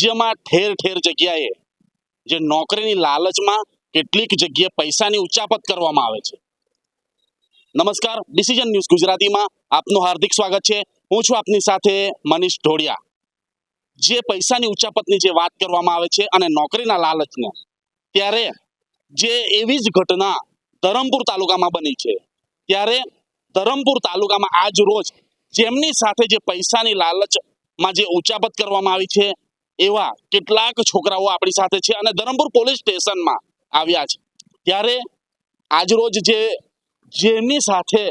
રાજ્યમાં ઠેર ઠેર જગ્યાએ જે નોકરીની લાલચમાં કેટલીક જગ્યાએ પૈસાની ઉચાપત કરવામાં આવે છે. નમસ્કાર ડિસિઝન ન્યૂઝ ગુજરાતીમાં આપનું હાર્દિક સ્વાગત છે. હું છું આપની સાથે મનીષ ઢોડિયા જે પૈસાની ઉચાપતની જે વાત કરવામાં આવે છે અને નોકરીના લાલચને, ત્યારે જે એવી જ ઘટના ધરમપુર તાલુકામાં બની છે. ત્યારે ધરમપુર તાલુકામાં આજ રોજ જેમની સાથે જે પૈસાની લાલચમાં જે ઉચાપત કરવામાં આવી છે એવા કેટલાક છોકરાઓ આપણી સાથે છે અને ધરમપુર પોલીસ સ્ટેશનમાં આવ્યા છે. ત્યારે આજ રોજ જે, જેમની સાથે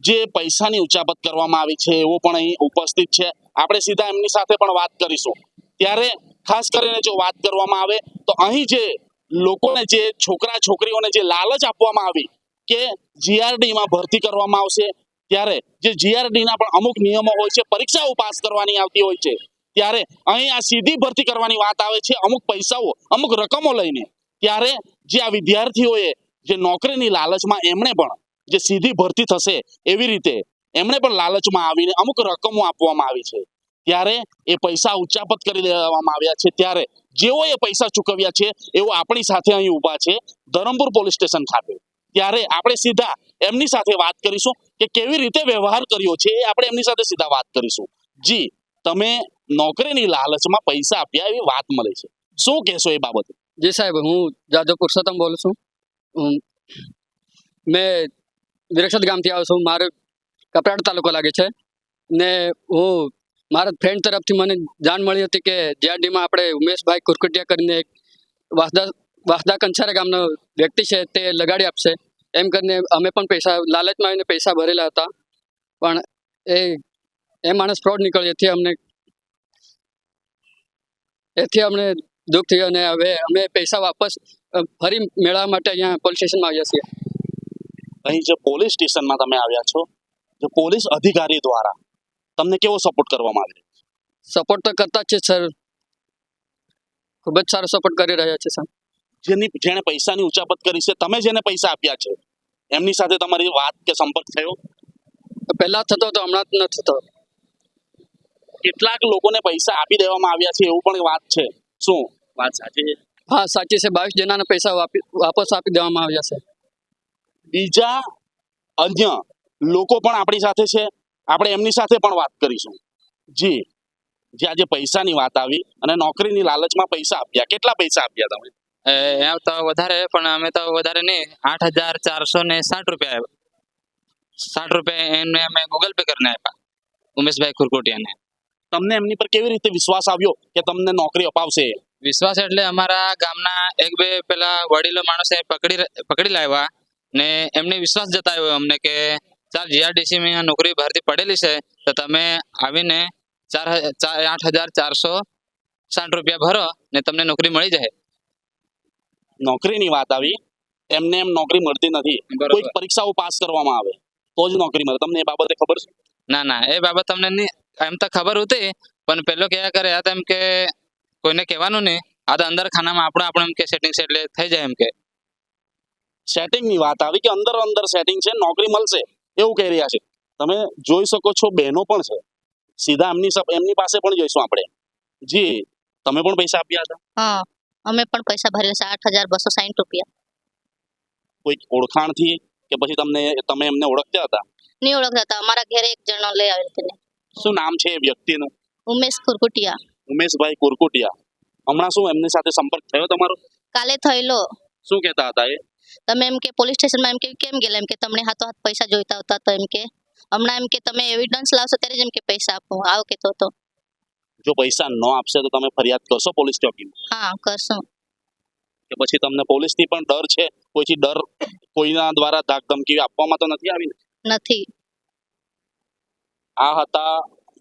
જે પૈસાની ઉચાપત કરવામાં આવી છે, એવો પણ અહીં ઉપસ્થિત છે. આપણે સીધા એમની સાથે પણ વાત કરીશું. ત્યારે ખાસ કરીને જો વાત કરવામાં આવે, તો અહીં જે લોકોને જે છોકરા છોકરીઓને જે લાલચ આપવામાં આવી કે જીઆરડી માં ભરતી કરવામાં આવશે, ત્યારે જે જીઆરડીના પણ અમુક નિયમો હોય છે, પરીક્ષાઓ પાસ કરવાની આવતી હોય છે ત્યારે અહીં આ સીધી ભરતી કરવાની વાત આવે છે અમુક પૈસાઓ, અમુક રકમો લઈને. ત્યારે જે આ વિદ્યાર્થીઓએ જે નોકરીની લાલચમાં એમણે પણ જે સીધી ભરતી થશે એવી રીતે એમણે પણ લાલચમાં આવીને અમુક રકમો આપવામાં આવી છે. ત્યારે એ પૈસા ઉચ્ચાપત કરી દેવામાં આવ્યા છે. ત્યારે જેઓ એ પૈસા ચૂકવ્યા છે એવો આપણી સાથે અહીં ઊભા છે ધરમપુર પોલીસ સ્ટેશન ખાતે. ત્યારે આપણે સીધા એમની સાથે વાત કરીશું કે કેવી રીતે વ્યવહાર કર્યો છે એ આપણે એમની સાથે સીધા વાત કરીશું. જી, તમે નોકરીની લાલચમાં પૈસા આપ્યા એવી વાત મળે છે. શું કહેશો એ બાબતે? જે સાહેબ, હું જાદવ પુરુષોત્તમ બોલું છું. મેં વિરક્ષદ ગામથી આવું છું. મારે કપરાડ તાલુકો લાગે છે. ને હું, મારા ફ્રેન્ડ તરફથી મને જાણ મળી હતી કે જીઆરડીમાં આપણે ઉમેશભાઈ કુરકુટિયા કરીને એક વાસદા વાસદા કંછારા ગામનો વ્યક્તિ છે, તે લગાડી આપશે. એમ કરીને અમે પણ પૈસા, લાલચમાં આવીને પૈસા ભરેલા હતા. પણ એ એ માણસ ફ્રોડ નીકળ્યો. હતી અમને એથી અમને દુઃખ થયું અને હવે અમે પૈસા વાપસ ફરી મેળવવા માટે અહીંયા પોલીસ સ્ટેશનમાં આવ્યા છીએ. અહીં જે પોલીસ સ્ટેશનમાં તમે આવ્યા છો જે પોલીસ અધિકારી દ્વારા તમને કેવો સપોર્ટ કરવામાં આવ્યો? સપોર્ટ તો કરતા જ છે સર ખૂબ જ સારો સપોર્ટ કરી રહ્યા છે સર જેની જેણે પૈસાની ઉચાપત કરી છે તમે જેને પૈસા આપ્યા છે એમની સાથે તમારી વાત કે સંપર્ક થયો? પહેલા થતો હતો હમણાં જ નથી થતો. કેટલાક લોકોને પૈસા આપી દેવામાં આવ્યા છે એવું પણ વાત છે. શું? વાત સાચી છે. હા સાચી છે. બાવીસ જણાને પૈસા વાપસ આપી દેવામાં આવ્યા છે. બીજા અન્ય લોકો પણ આપણી સાથે છે. આપણે એમની સાથે પણ વાત કરીશું. જી. જે આજે પૈસાની વાત આવી અને નોકરીની લાલચમાં પૈસા આપ્યા. કેટલા પૈસા આપ્યા તમે? એ એમ તો વધારે પણ અમે તો વધારે નહીં. આઠ હજાર ચારસો ને સાઠ રૂપિયા આવ્યા સાઠ રૂપિયા એમને અમે ગૂગલ પે કરીને આપ્યા. ઉમેશભાઈ ખુરકોટિયાને. તમને એમની પર કેવી રીતે વિશ્વાસ આવ્યો કે તમને નોકરી અપાવશે? વિશ્વાસ એટલે અમારા ગામના એક બે પેલા વડીલો માણસે પકડી પકડી લાવ્યા ને એમને વિશ્વાસ જતાવ્યો અમને કે ચાલ જીઆરડીસી માં નોકરી ભરતી પડેલી છે તો તમે આવીને ચાર આઠ હજાર ચારસો સાઠ રૂપિયા ભરો ને તમને નોકરી મળી જાય. નોકરીની વાત આવી. એમને એમ નોકરી મળતી નથી. કોઈ પરીક્ષાઓ પાસ કરવામાં આવે તો જ નોકરી મળે. તમને એ બાબતે ખબર છે? ના ના એ બાબત તમને નહીં એમ તો ખબર હતી પણ પેલો કયા કરે આ તો એમ કે કોઈને કહેવાનું નહીં. આ તો અંદર ખાનામાં આપણે આપણે એમ કે સેટિંગ છે એટલે થઈ જાય એમ કે. સેટિંગની વાત આવી કે અંદર અંદર સેટિંગ છે નોકરી મળશે એવું કહી રહ્યા છે. તમે જોઈ શકો છો બહેનો પણ છે. સીધા એમની એમની પાસે પણ જઈશું આપણે. જી તમે પણ પૈસા આપ્યા હતા? હા અમે પણ પૈસા ભર્યા છે આઠ હજાર બસો સાહીઠ રૂપિયા. કોઈક ઓળખાણથી કે પછી તમને તમે એમને ઓળખતા હતા? નહીં ઓળખતા હતા અમારા ઘરે એક જણો લઈ આવેલ તેને શું નામ છે એ વ્યક્તિનું? ઉમેશ કુરકુટિયા ઉમેશભાઈ કુરકુટિયા હમણાં શું એમની સાથે સંપર્ક થયો તમારો? કાલે થયેલો. શું કહેતા હતા એ? તમે એમ કે પોલીસ સ્ટેશનમાં એમ કે કેમ ગયેલા? એમ કે તમને હાથો હાથ પૈસા જોઈતા હતા તો એમ કે. હમણાં એમ કે તમે એવિડન્સ લાવશો ત્યારે જ એમ કે પૈસા આપો. આવો કેતો હતો. જો પૈસા ન આપશે તો તમે ફરિયાદ કરશો પોલીસ ચોકીમાં? હા કરશું. કે પછી તમને પોલીસની પણ ડર છે? કોઈથી ડર કોઈના દ્વારા ધાક ધમકી આપવામાં તો નથી આવી નથી. આ હતા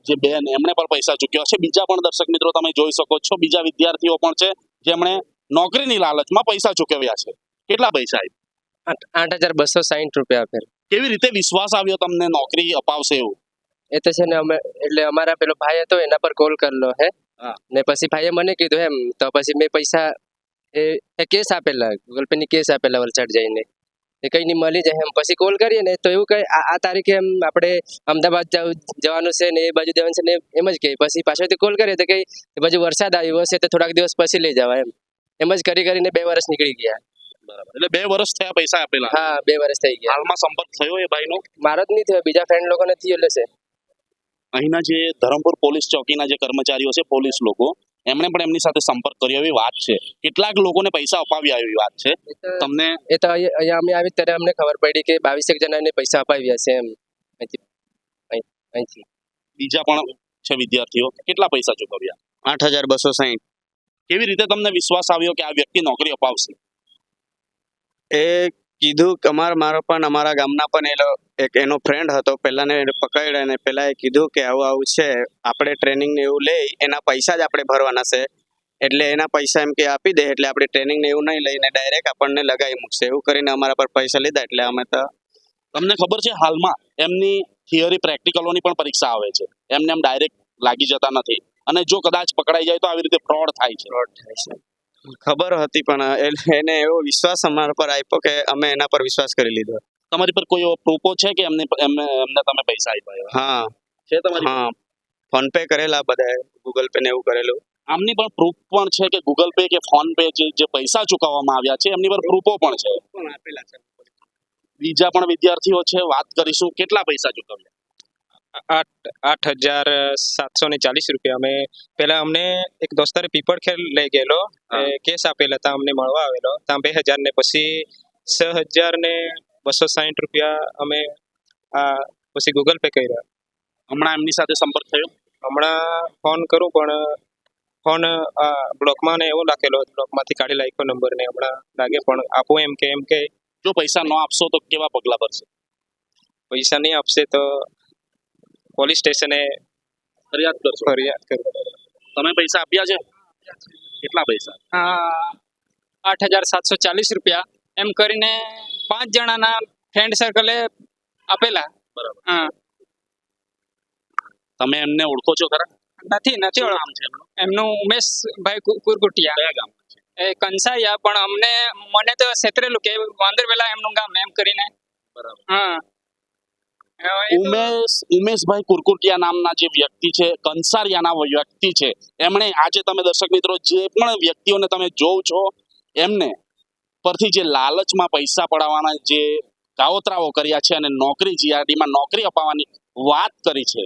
જે બેન એમણે પણ પૈસા ચૂક્યા છે. બીજા પણ દર્શક મિત્રો તમે જોઈ શકો છો બીજા વિદ્યાર્થીઓ પણ છે જેમણે નોકરીની લાલચમાં પૈસા ચૂકવ્યા છે. કેટલા પૈસા? આઠ હજાર બસો સાહીઠ રૂપિયા આપેલ કેવી રીતે વિશ્વાસ આવ્યો તમને નોકરી અપાવશે એવું? એ તો છે ને અમે એટલે અમારા પેલો ભાઈ હતો એના પર કોલ કરેલો હે. ને પછી ભાઈએ મને કીધું એમ તો પછી મેં પૈસા એ એ કેસ આપેલા ગૂગલ પે ની કેસ આપેલા વલસાડ જઈને. એ કઈ નહીં મળી જાય એમ. પછી કોલ કરીએ ને તો એવું કઈ આ તારીખે એમ આપણે અમદાવાદ જવાનું છે ને એ બાજુ જવાનું છે ને એમ જ કહે પછી પાછળથી કોલ કરીએ તો કઈ એ બાજુ વરસાદ આવ્યો હશે તો થોડાક દિવસ પછી લઈ જવા એમ. એમ જ કરી કરીને બે વર્ષ નીકળી ગયા. એટલે બે વર્ષ થયા પૈસા આપેલા. હા બે વર્ષ થઈ ગયા. હાલમાં સંપર્ક થયો એ ભાઈનો? મારો જ નહીં થયો બીજા ફ્રેન્ડ લોકોને થયો એટલે છે. અહીંના જે ધરમપુર પોલીસ ચોકીના જે કર્મચારીઓ છે પોલીસ લોકો એમણે પણ એમની સાથે સંપર્ક કર્યો એવી વાત છે. કેટલાક લોકોને પૈસા અપાવ્યા એવી વાત છે. તમને એ તો અહીંયા અમે આવી ત્યારે અમને ખબર પડી કે બાવીસેક જણાને પૈસા અપાવ્યા છે એમ. અહીંથી અહીંથી. બીજા પણ છે વિદ્યાર્થીઓ. કેટલા પૈસા ચૂકવ્યા? આઠ હજાર બસો સાહીઠ. કેવી રીતે તમને વિશ્વાસ આવ્યો કે આ વ્યક્તિ નોકરી અપાવશે? એ કીધું કે અમાર, મારો પણ, અમારા ગામના પણ એનો એક એનો ફ્રેન્ડ હતો પહેલાને એને પકડ્યો અને પેલા એ કીધું કે આવું આવું છે, આપણે ટ્રેનિંગ ને એવું લઈ, એના પૈસા જ આપણે ભરવાના છે. એટલે એના પૈસા એમ કે આપી દે, એટલે આપણે ટ્રેનિંગ ને એવું નહીં લઈને ડાયરેક્ટ આપણને લગાવી મૂકશે. એવું કરીને અમારા પર પૈસા લીધા, એટલે અમે તો તમને ખબર છે, હાલમાં એમની થિયરી પ્રેક્ટિકલોની પણ પરીક્ષા આવે છે. એમને એમ ડાયરેક્ટ લાગી જતા નથી. અને જો કદાચ પકડાઈ જાય તો આવી રીતે ફ્રોડ થાય છે. ફ્રોડ થાય છે. ખબર હતી પણ એને એવો વિશ્વાસ અમારા પર આપ્યો કે અમે એના પર વિશ્વાસ કરી લીધો. તમારી પર કોઈ એવો પ્રૂફો છે કે એમને એમને એમને તમે પૈસા આપ્યા હા. છે તમારી હા. ફોન પે કરેલા બધા ગૂગલ પે ને એવું કરેલું. આમની પણ પ્રૂફ પણ છે કે ગૂગલ પે કે ફોન પે જે જે પૈસા ચૂકવવામાં આવ્યા છે એમની પર પ્રૂફો પણ છે? પણ આપેલા છે. બીજા પણ વિદ્યાર્થીઓ છે વાત કરીશું કેટલા પૈસા ચૂકવ્યા? આઠ આઠ હજાર સાતસો ને ચાલીસ રૂપિયા. અમે પેલા અમને એક દોસ્તારે પીપળ ખેલ લઈ ગયેલો. કેસ આપેલા હતા અમને મળવા આવેલો. ત્યાં બે હજાર ને પછી છ હજાર ને બસો સાહીઠ રૂપિયા અમે આ પછી ગૂગલ પે કર્યા. હમણાં એમની સાથે સંપર્ક થયો? હમણાં ફોન કરું પણ ફોન આ બ્લોકમાં ને એવો લાખેલો બ્લોકમાંથી કાઢી લાખો નંબર ને હમણાં લાગે પણ આપો એમ કે એમ કે. જો પૈસા ન આપશો તો કેવા પગલા ભરશે? પૈસા નહીં આપશે તો પોલીસ સ્ટેશને ફરિયાદ કરશો? ફરિયાદ કરો. તમે પૈસા આપ્યા છે? કેટલા પૈસા? આઠ હજાર સાતસો ચાલીસ રૂપિયા. એમ કરીને પાંચ જણાના ફ્રેન્ડ સર્કલે આપેલા. બરાબર. હા. તમે એમને ઓળખો છો ખરા? નથી નથી શું છે એમનું? ઉમેશભાઈ કુરકુટિયા. કયા ગામ એ કંસાયા પણ અમને મને તો છેતરેલું કે વાંદર વેલા એમનું ગામ એમ કરીને. બરાબર. હા. ઉમેશ, ઉમેશભાઈ કુરકુટિયા નામના જે વ્યક્તિ છે, કંસારિયાના વ્યક્તિ છે, એમણે આજે તમે દર્શક મિત્રો જે પણ વ્યક્તિઓને તમે જોવ છો, એમને પરથી જે લાલચમાં પૈસા પડાવવાના જે કાવતરાઓ કર્યા છે અને નોકરી, જીઆરડીમાં નોકરી અપાવવાની વાત કરી છે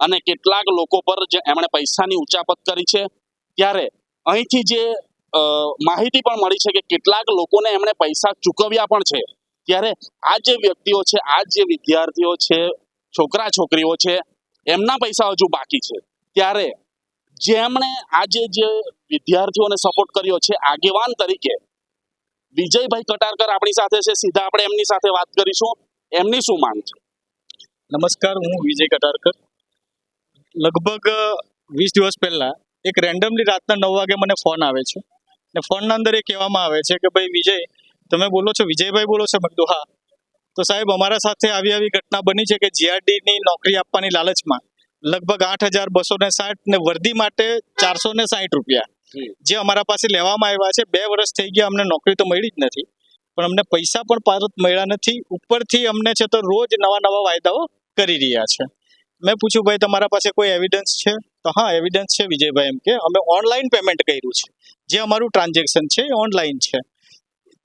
અને કેટલાક લોકો પર જે એમણે પૈસાની ઉચાપત કરી છે, ત્યારે અહીંથી જે માહિતી પણ મળી છે કે કેટલાક લોકોને એમણે પૈસા ચૂકવ્યા પણ છે. ત્યારે આ જે વ્યક્તિઓ છે, આ જે વિદ્યાર્થીઓ છે, છોકરા છોકરીઓ છે, એમના પૈસા હજુ બાકી છે. ત્યારે જેમણે આજે જે વિદ્યાર્થીઓને સપોર્ટ કર્યો છે, આગેવાન તરીકે, વિજયભાઈ કટારકર આપણી સાથે છે, સીધા આપણે એમની સાથે વાત કરીશું. એમની શું માંગ છે? નમસ્કાર, હું વિજય કટારકર. લગભગ વીસ દિવસ પહેલા એક રેન્ડમલી રાતના નવ વાગે મને ફોન આવે છે. ને ફોનના અંદર એ કહેવામાં આવે છે કે, ભાઈ વિજય તમે બોલો છો વિજયભાઈ બોલો છો મેં કીધું હા. તો સાહેબ અમારા સાથે આવી આવી ઘટના બની છે કે જીઆરડીની ની નોકરી આપવાની લાલચમાં લગભગ આઠ હજાર બસો ને સાઠ ને વર્દી માટે ચારસો ને સાઠ રૂપિયા જે. અમારા પાસે લેવામાં આવ્યા છે. બે વર્ષ થઈ ગયા અમને નોકરી તો મળી જ નથી. પણ અમને પૈસા પણ પારત મળ્યા નથી. ઉપરથી અમને છે તો રોજ નવા નવા વાયદાઓ કરી રહ્યા છે. મેં પૂછ્યું ભાઈ તમારા પાસે કોઈ એવિડન્સ છે? તો હા એવિડન્સ છે વિજયભાઈ એમ કે અમે ઓનલાઈન પેમેન્ટ કર્યું છે. જે અમારું ટ્રાન્ઝેક્શન છે એ ઓનલાઈન છે.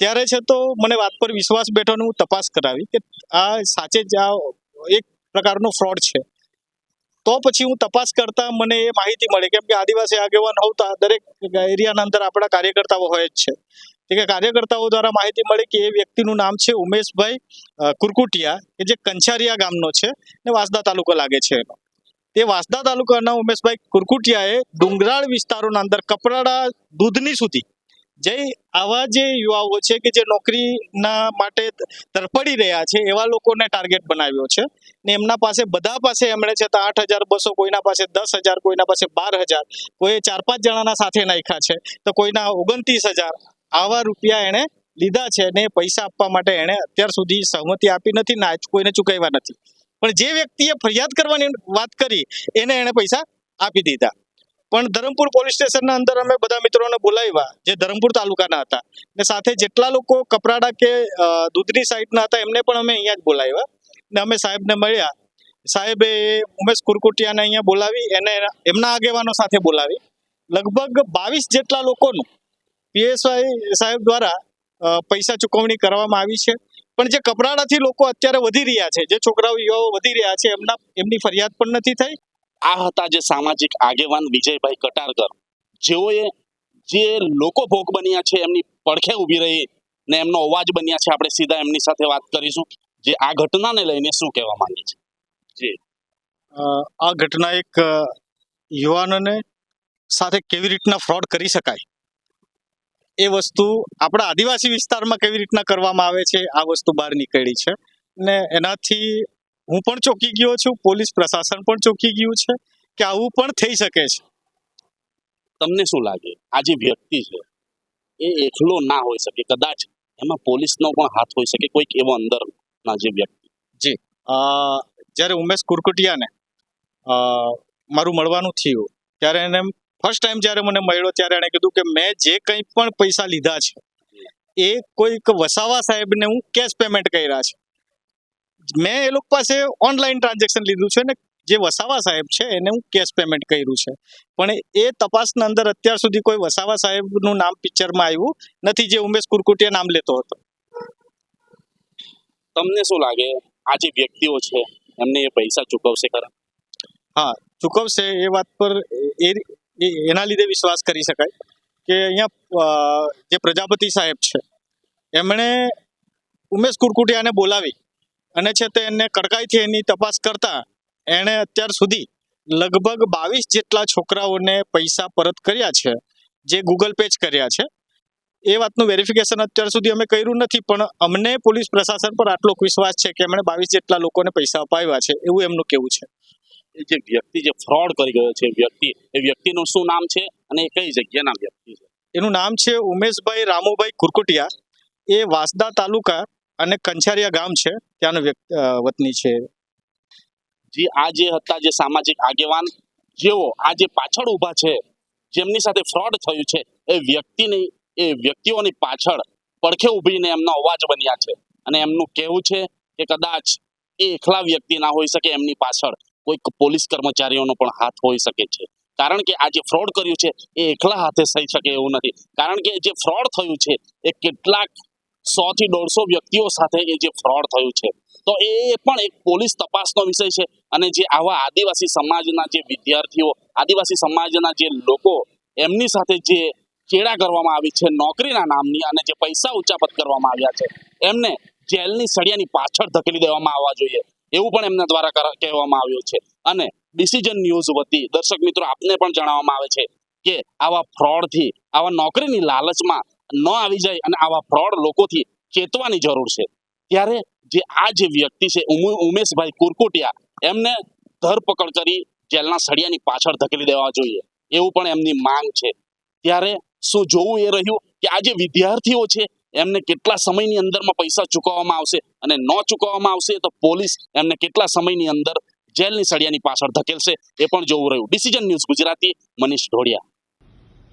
ત્યારે છે તો મને વાત પર વિશ્વાસ બેઠો હું તપાસ કરાવી કે આ સાચે જ આ એક પ્રકારનો ફ્રોડ છે. તો પછી હું તપાસ કરતા મને એ માહિતી મળી કેમ કે આદિવાસી આગેવાન હોતા દરેક એરિયાના અંદર આપણા કાર્યકર્તાઓ હોય જ છે. કે કાર્યકર્તાઓ દ્વારા માહિતી મળી કે એ વ્યક્તિનું નામ છે ઉમેશભાઈ કુરકુટિયા, કે જે કંછારિયા ગામનો છે ને વાસદા તાલુકો લાગે છે એનો. તે વાંસદા તાલુકાના ઉમેશભાઈ કુરકુટિયાએ ડુંગરાળ વિસ્તારોના અંદર કપરાડા દૂધની સુધી જઈ આવા જે યુવાઓ છે કે જે નોકરીના માટે તરફડી રહ્યા છે, એવા લોકોને ટાર્ગેટ બનાવ્યો છે. ને એમના પાસે બધા પાસે એમણે છે તો આઠ હજાર, બસો કોઈના પાસે દસ હજાર, કોઈના પાસે બાર હજાર કોઈ ચાર પાંચ જણાના સાથે નાખ્યા છે. તો કોઈના ઓગણત્રીસ હજાર આવા રૂપિયા એણે લીધા છે ને પૈસા આપવા માટે એણે અત્યાર સુધી સહમતિ આપી નથી, ને કોઈને ચૂકવ્યા નથી. પણ જે વ્યક્તિએ ફરિયાદ કરવાની વાત કરી, એને એણે પૈસા આપી દીધા. પણ ધરમપુર પોલીસ સ્ટેશનના અંદર અમે બધા મિત્રોને બોલાવ્યા જે ધરમપુર તાલુકાના હતા. ને સાથે જેટલા લોકો કપરાડા કે દૂધની સાઈડના હતા, એમને પણ અમે અહીંયા જ બોલાવ્યા. ને અમે સાહેબને મળ્યા. સાહેબે ઉમેશ કુરકુટિયાને અહીંયા બોલાવી, એને એમના આગેવાનો સાથે બોલાવી. લગભગ બાવીસ જેટલા લોકોનું પીએસઆઈ સાહેબ દ્વારા પૈસા ચૂકવણી કરવામાં આવી છે. પણ જે કપરાડાથી લોકો અત્યારે વધી રહ્યા છે, જે છોકરાઓ, યુવાઓ વધી રહ્યા છે, એમના, એમની ફરિયાદ પણ નથી થઈ. આ હતા જે સામાજિક આગેવાન વિજયભાઈ કટારકર. જેઓએ જે લોકો ભોગ બન્યા છે એમની પડખે ઊભી રહી ને એમનો અવાજ બન્યા છે આપણે સીધા એમની સાથે વાત કરીશું જે આ ઘટનાને લઈને શું કહેવા માંગે છે. અ, આ ઘટના એક યુવાનોને સાથે કેવી રીતના ફ્રોડ કરી શકાય? એ વસ્તુ આપણા આદિવાસી વિસ્તારમાં કેવી રીતના કરવામાં આવે છે? આ વસ્તુ બહાર નીકળી છે ને એનાથી હું પણ ચોંકી ગયો છું પોલીસ પ્રશાસન પણ ચોંકી ગયું છે કે આવું પણ થઈ શકે છે. તમને શું લાગે? આ જે વ્યક્તિ છે એ એકલો ના હોઈ શકે કદાચ એમાં પોલીસનો પણ હાથ હોઈ શકે કોઈક એવો અંદરના જે વ્યક્તિ. અ, જ્યારે ઉમેશ કુરકુટિયાને મારું મળવાનું થયું ત્યારે એને ફર્સ્ટ ટાઈમ જ્યારે મને મળ્યો ત્યારે એણે કીધું કે મેં જે કંઈ પણ પૈસા લીધા છે એ કોઈક વસાવા સાહેબને હું કેશ પેમેન્ટ કર્યા છે. મેં એ લોકો પાસે ઓનલાઈન ટ્રાન્ઝેક્શન લીધું છે ને જે વસાવા સાહેબ છે એને હું કેશ પેમેન્ટ કર્યું છે. પણ એ તપાસના અંદર અત્યાર સુધી કોઈ વસાવા સાહેબનું નામ પિક્ચરમાં આવ્યું નથી જે ઉમેશ કુરકુટિયા નામ લેતો હતો. તમને શું લાગે? આ જે વ્યક્તિઓ છે એમને એ પૈસા ચૂકવશે ખરા? હા ચૂકવશે એ વાત પર એ એના લીધે વિશ્વાસ કરી શકાય કે અહીંયા જે પ્રજાપતિ સાહેબ છે એમણે ઉમેશ કુરકુટિયાને બોલાવી. અને છે તે એને કડકાઈથી એની તપાસ કરતા એણે અત્યાર સુધી લગભગ બાવીસ જેટલા છોકરાઓને પૈસા પરત કર્યા છે જે ગૂગલ પે જ કર્યા છે. એ વાતનું વેરિફિકેશન અત્યાર સુધી અમે કર્યું નથી પણ અમને પોલીસ પ્રશાસન પર આટલો વિશ્વાસ છે કે એમણે બાવીસ જેટલા લોકોને પૈસા અપાવ્યા છે એવું એમનું કેવું છે. એ જે વ્યક્તિ જે ફ્રોડ કરી ગયો છે વ્યક્તિ એ વ્યક્તિનું શું નામ છે અને એ કઈ જગ્યાના વ્યક્તિ છે? એનું નામ છે ઉમેશભાઈ રામુભાઈ કુરકુટિયા. એ વાસદા તાલુકા અને કંછારિયા ગામ છે, ત્યાંનો વતની છે. જે, આ જે હતા જે સામાજિક આગેવાન, જેઓ આજે પાછળ ઊભા છે, જેમની સાથે ફ્રોડ થયું છે, એ વ્યક્તિની, એ વ્યક્તિઓની પાછળ પડખે ઊભીને એમનો અવાજ બન્યા છે. અને એમનું કહેવું છે કે કદાચ એ એકલા વ્યક્તિ ના હોઈ શકે એમની પાછળ કોઈક પોલીસ કર્મચારીઓનો પણ હાથ હોઈ શકે છે. કારણ કે આ જે ફ્રોડ કર્યું છે, એ એકલા હાથે થઈ શકે એવું નથી. કારણ કે જે ફ્રોડ થયું છે, એ કેટલાક સો થી દોઢસો વ્યક્તિઓ સાથે એ જે ફ્રોડ થયું છે. તો એ પણ એક પોલીસ તપાસનો વિષય છે અને જે આવા આદિવાસી સમાજના જે વિદ્યાર્થીઓ, આદિવાસી સમાજના જે લોકો, એમની સાથે જે ચેડા કરવામાં આવી છે, નોકરીના નામની અને જે પૈસા ઉચાપત કરવામાં આવ્યા છે, એમને જેલની સળિયાની પાછળ ધકેલી દેવામાં આવવા જોઈએ. એવું પણ એમના દ્વારા કહેવામાં આવ્યું છે. અને ડિસિઝન ન્યૂઝ વતી દર્શક મિત્રો આપને પણ જણાવવામાં આવે છે કે આવા ફ્રોડથી આવા નોકરીની લાલચમાં ન આવી જાય અને આવા ફ્રોડ લોકોથી ચેતવાની જરૂર છે. ત્યારે જે આ જે વ્યક્તિ છે ઉમેશભાઈ કુરકુટિયા, એમને ધરપકડ કરી જેલના સળિયાની પાછળ ધકેલી દેવા જોઈએ. એવું પણ એમની માંગ છે. ત્યારે શું જોવું એ રહ્યું કે આ જે વિદ્યાર્થીઓ છે, એમને કેટલા સમયની અંદરમાં પૈસા ચૂકવવામાં આવશે અને ન ચૂકવવામાં આવશે તો પોલીસ એમને કેટલા સમયની અંદર જેલની સળિયાની પાછળ ધકેલશે એ પણ જોવું રહ્યું. Decision News Gujarati, Manish Dhodiya